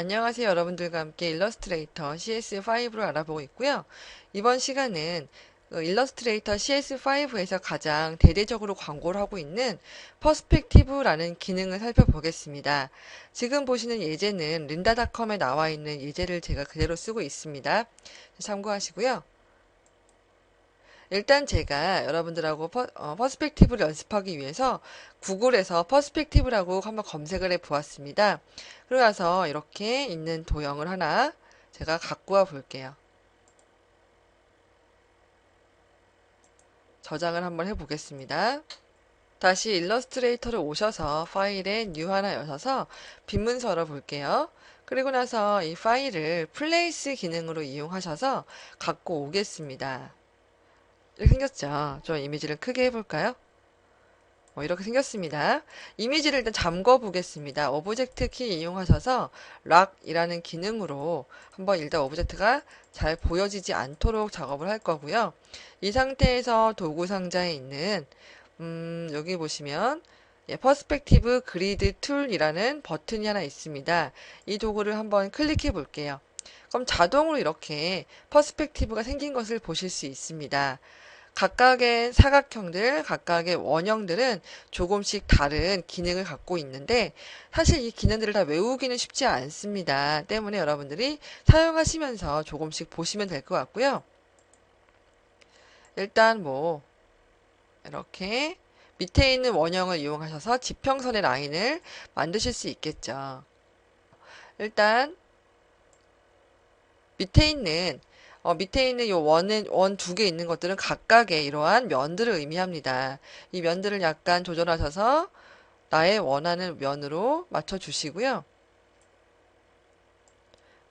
안녕하세요. 여러분들과 함께 일러스트레이터 CS5를 알아보고 있고요. 이번 시간은 그 일러스트레이터 CS5에서 가장 대대적으로 광고를 하고 있는 퍼스펙티브라는 기능을 살펴보겠습니다. 지금 보시는 예제는 린다닷컴에 나와 있는 예제를 제가 그대로 쓰고 있습니다. 참고하시고요. 일단 제가 여러분들하고 퍼, 어, 퍼스펙티브를 연습하기 위해서 구글에서 퍼스펙티브라고 한번 검색을 해 보았습니다. 그러고 나서 이렇게 있는 도형을 하나 제가 갖고 와 볼게요. 저장을 한번 해 보겠습니다. 다시 일러스트레이터를 오셔서 파일에 뉴 하나 여셔서 빈문서를 볼게요. 그리고 나서 이 파일을 플레이스 기능으로 이용하셔서 갖고 오겠습니다. 이렇게 생겼죠. 좀 이미지를 크게 해볼까요? 뭐 이렇게 생겼습니다. 이미지를 일단 잠궈 보겠습니다. 오브젝트 키 이용하셔서 락이라는 기능으로 한번 일단 오브젝트가 잘 보여지지 않도록 작업을 할 거고요. 이 상태에서 도구 상자에 있는 음, 여기 보시면 예, 퍼스펙티브 그리드 툴이라는 버튼이 하나 있습니다. 이 도구를 한번 클릭해 볼게요. 그럼 자동으로 이렇게 퍼스펙티브가 생긴 것을 보실 수 있습니다. 각각의 사각형들, 각각의 원형들은 조금씩 다른 기능을 갖고 있는데 사실 이 기능들을 다 외우기는 쉽지 않습니다. 때문에 여러분들이 사용하시면서 조금씩 보시면 될 것 같고요. 일단 뭐 이렇게 밑에 있는 원형을 이용하셔서 지평선의 라인을 만드실 수 있겠죠. 일단 밑에 있는 어, 밑에 있는 이 원은 원두 개 있는 것들은 각각의 이러한 면들을 의미합니다. 이 면들을 약간 조절하셔서 나의 원하는 면으로 맞춰 주시고요.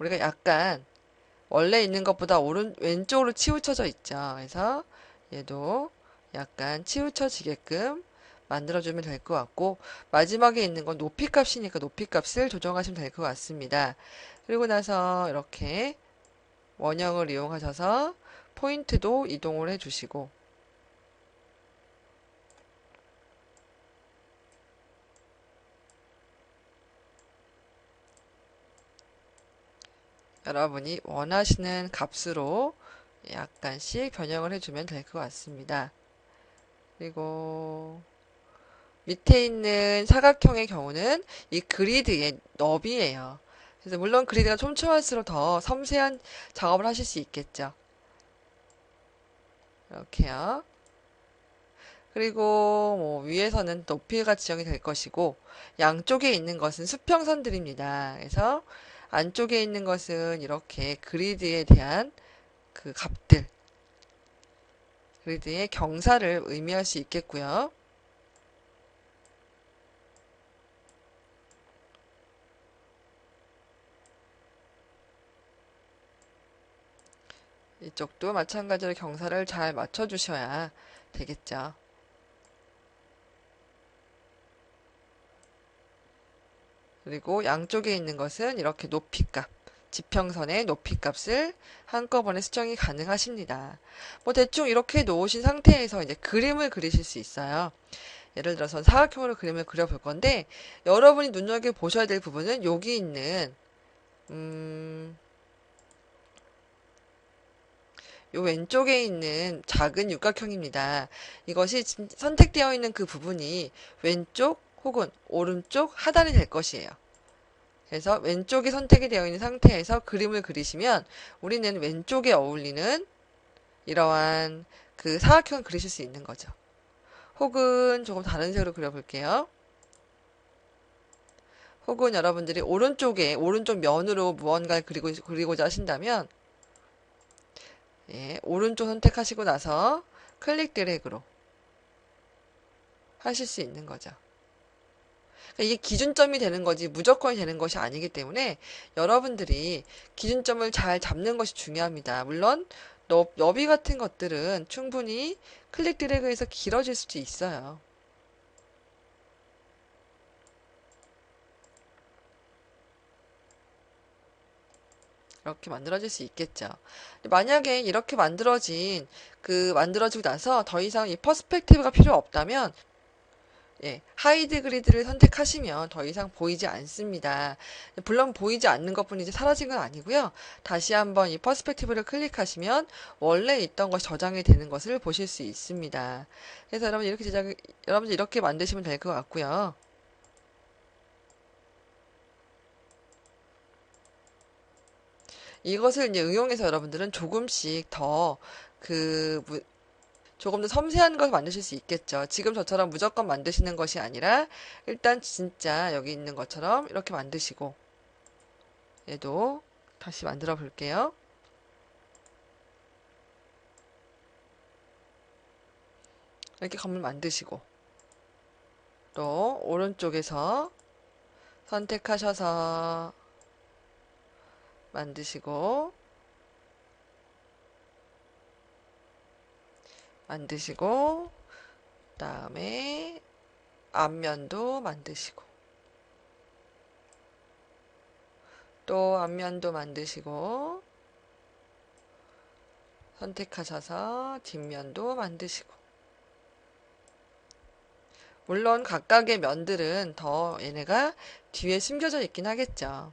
우리가 약간 원래 있는 것보다 오른 왼쪽으로 치우쳐져 있죠. 그래서 얘도 약간 치우쳐지게끔 만들어주면 될 것 같고 마지막에 있는 건 높이 값이니까 높이 값을 조정하시면 될 것 같습니다. 그리고 나서 이렇게 원형을 이용하셔서 포인트도 이동을 해주시고 여러분이 원하시는 값으로 약간씩 변형을 해주면 될 것 같습니다. 그리고 밑에 있는 사각형의 경우는 이 그리드의 너비예요. 그래서 물론 그리드가 촘촘할수록 더 섬세한 작업을 하실 수 있겠죠. 이렇게요. 그리고 뭐 위에서는 높이가 지정이 될 것이고 양쪽에 있는 것은 수평선들입니다. 그래서 안쪽에 있는 것은 이렇게 그리드에 대한 그 값들 그리드의 경사를 의미할 수 있겠고요. 이쪽도 마찬가지로 경사를 잘 맞춰주셔야 되겠죠. 그리고 양쪽에 있는 것은 이렇게 높이값, 지평선의 높이값을 한꺼번에 수정이 가능하십니다. 뭐 대충 이렇게 놓으신 상태에서 이제 그림을 그리실 수 있어요. 예를 들어서 사각형으로 그림을 그려볼 건데 여러분이 눈여겨 보셔야 될 부분은 여기 있는 음, 요 왼쪽에 있는 작은 육각형입니다. 이것이 선택되어 있는 그 부분이 왼쪽 혹은 오른쪽 하단이 될 것이에요. 그래서 왼쪽이 선택이 되어 있는 상태에서 그림을 그리시면 우리는 왼쪽에 어울리는 이러한 그 사각형을 그리실 수 있는 거죠. 혹은 조금 다른 색으로 그려볼게요. 혹은 여러분들이 오른쪽에 오른쪽 면으로 무언가를 그리고, 그리고자 하신다면 예, 오른쪽 선택하시고 나서 클릭 드래그로 하실 수 있는 거죠. 그러니까 이게 기준점이 되는 거지 무조건이 되는 것이 아니기 때문에 여러분들이 기준점을 잘 잡는 것이 중요합니다. 물론 너, 너비 같은 것들은 충분히 클릭 드래그에서 길어질 수도 있어요. 이렇게 만들어질 수 있겠죠. 만약에 이렇게 만들어진 그 만들어지고 나서 더 이상 이 퍼스펙티브가 필요 없다면 예, 하이드 그리드를 선택하시면 더 이상 보이지 않습니다. 물론 보이지 않는 것뿐이 이제 사라진 건 아니고요. 다시 한번 이 퍼스펙티브를 클릭하시면 원래 있던 것이 저장이 되는 것을 보실 수 있습니다. 그래서 여러분 이렇게 제작, 여러분들 이렇게 만드시면 될 것 같고요. 이것을 이제 응용해서 여러분들은 조금씩 더 그, 조금 더 섬세한 것을 만드실 수 있겠죠. 지금 저처럼 무조건 만드시는 것이 아니라 일단 진짜 여기 있는 것처럼 이렇게 만드시고 얘도 다시 만들어 볼게요. 이렇게 건물 만드시고 또 오른쪽에서 선택하셔서 만드시고 만드시고 그다음에 앞면도 만드시고 또 앞면도 만드시고 선택하셔서 뒷면도 만드시고 물론 각각의 면들은 더 얘네가 뒤에 숨겨져 있긴 하겠죠.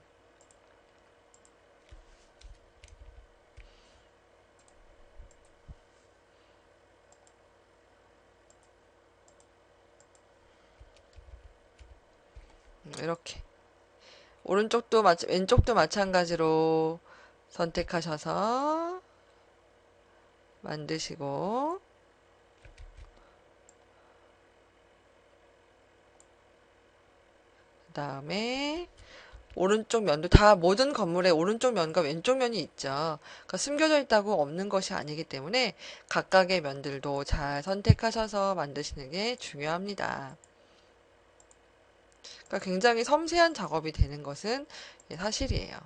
이렇게 오른쪽도 마, 왼쪽도 마찬가지로 선택하셔서 만드시고 그 다음에 오른쪽 면도 다 모든 건물에 오른쪽 면과 왼쪽 면이 있죠. 그러니까 숨겨져 있다고 없는 것이 아니기 때문에 각각의 면들도 잘 선택하셔서 만드시는 게 중요합니다. 그러니까 굉장히 섬세한 작업이 되는 것은 사실이에요.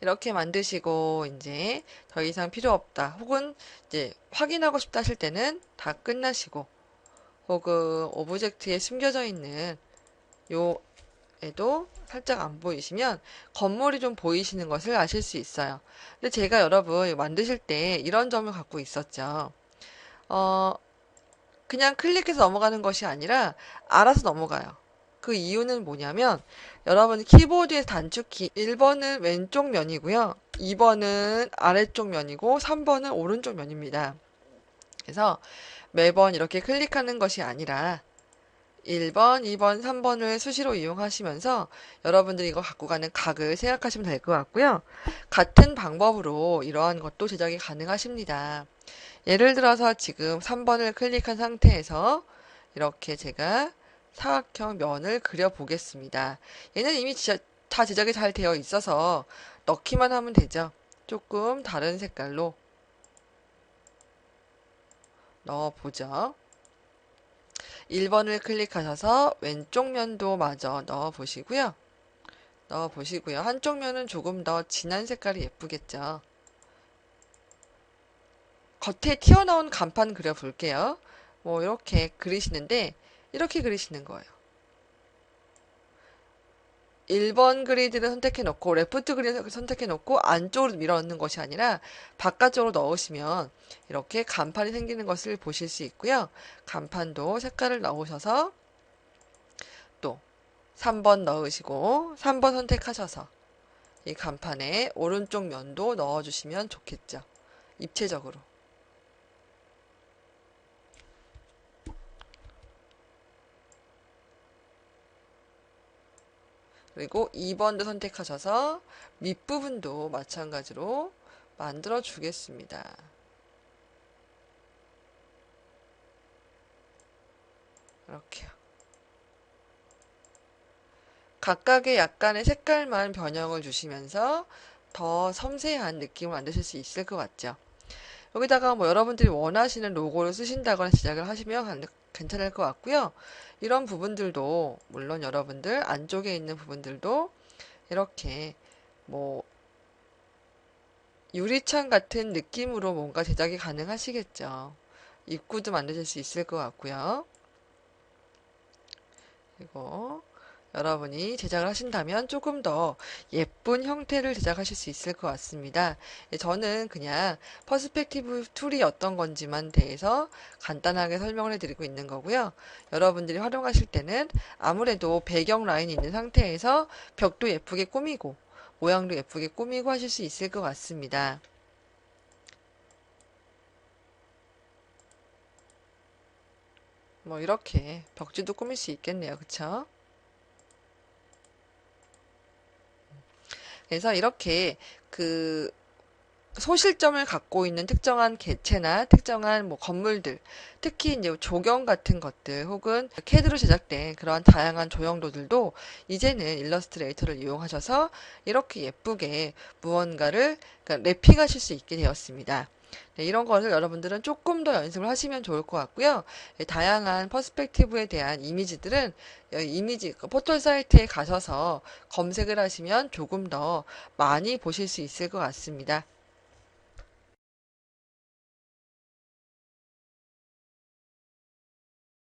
이렇게 만드시고 이제 더 이상 필요 없다. 혹은 이제 확인하고 싶다 하실 때는 다 끝나시고 혹은 오브젝트에 숨겨져 있는 요 에도 살짝 안 보이시면 건물이 좀 보이시는 것을 아실 수 있어요. 근데 제가 여러분 만드실 때 이런 점을 갖고 있었죠. 어, 그냥 클릭해서 넘어가는 것이 아니라 알아서 넘어가요. 그 이유는 뭐냐면 여러분 키보드의 단축키 1번은 왼쪽 면이고요. 2번은 아래쪽 면이고 3번은 오른쪽 면입니다. 그래서 매번 이렇게 클릭하는 것이 아니라 1번, 2번, 3번을 수시로 이용하시면서 여러분들이 이거 갖고 가는 각을 생각하시면 될 것 같고요. 같은 방법으로 이러한 것도 제작이 가능하십니다. 예를 들어서 지금 3번을 클릭한 상태에서 이렇게 제가 사각형 면을 그려 보겠습니다. 얘는 이미 다 제작이 잘 되어 있어서 넣기만 하면 되죠. 조금 다른 색깔로 넣어보죠. 1번을 클릭하셔서 왼쪽 면도 마저 넣어 보시고요. 넣어 보시고요. 한쪽 면은 조금 더 진한 색깔이 예쁘겠죠. 겉에 튀어나온 간판 그려 볼게요. 뭐 이렇게 그리시는데 이렇게 그리시는 거예요. 1번 그리드를 선택해 놓고 레프트 그리드를 선택해 놓고 안쪽으로 밀어 넣는 것이 아니라 바깥쪽으로 넣으시면 이렇게 간판이 생기는 것을 보실 수 있고요. 간판도 색깔을 넣으셔서 또 3번 넣으시고 3번 선택하셔서 이 간판에 오른쪽 면도 넣어주시면 좋겠죠. 입체적으로. 그리고 2번도 선택하셔서 밑부분도 마찬가지로 만들어 주겠습니다. 이렇게요. 각각의 약간의 색깔만 변형을 주시면서 더 섬세한 느낌을 만드실 수 있을 것 같죠. 여기다가 뭐 여러분들이 원하시는 로고를 쓰신다거나 제작을 하시면 괜찮을 것 같고요. 이런 부분들도 물론 여러분들 안쪽에 있는 부분들도 이렇게 뭐 유리창 같은 느낌으로 뭔가 제작이 가능하시겠죠. 입구도 만드실 수 있을 것 같고요. 그리고 여러분이 제작을 하신다면 조금 더 예쁜 형태를 제작하실 수 있을 것 같습니다. 예, 저는 그냥 퍼스펙티브 툴이 어떤 건지만 대해서 간단하게 설명을 해드리고 있는 거고요. 여러분들이 활용하실 때는 아무래도 배경 라인이 있는 상태에서 벽도 예쁘게 꾸미고 모양도 예쁘게 꾸미고 하실 수 있을 것 같습니다. 뭐 이렇게 벽지도 꾸밀 수 있겠네요. 그쵸? 그래서 이렇게 그 소실점을 갖고 있는 특정한 개체나 특정한 뭐 건물들, 특히 이제 조경 같은 것들 혹은 캐드로 제작된 그러한 다양한 조형도들도 이제는 일러스트레이터를 이용하셔서 이렇게 예쁘게 무언가를 그러니까 랩핑하실 수 있게 되었습니다. 네, 이런 것을 여러분들은 조금 더 연습을 하시면 좋을 것 같고요. 네, 다양한 퍼스펙티브에 대한 이미지들은 어, 이미지 그 포털 사이트에 가셔서 검색을 하시면 조금 더 많이 보실 수 있을 것 같습니다.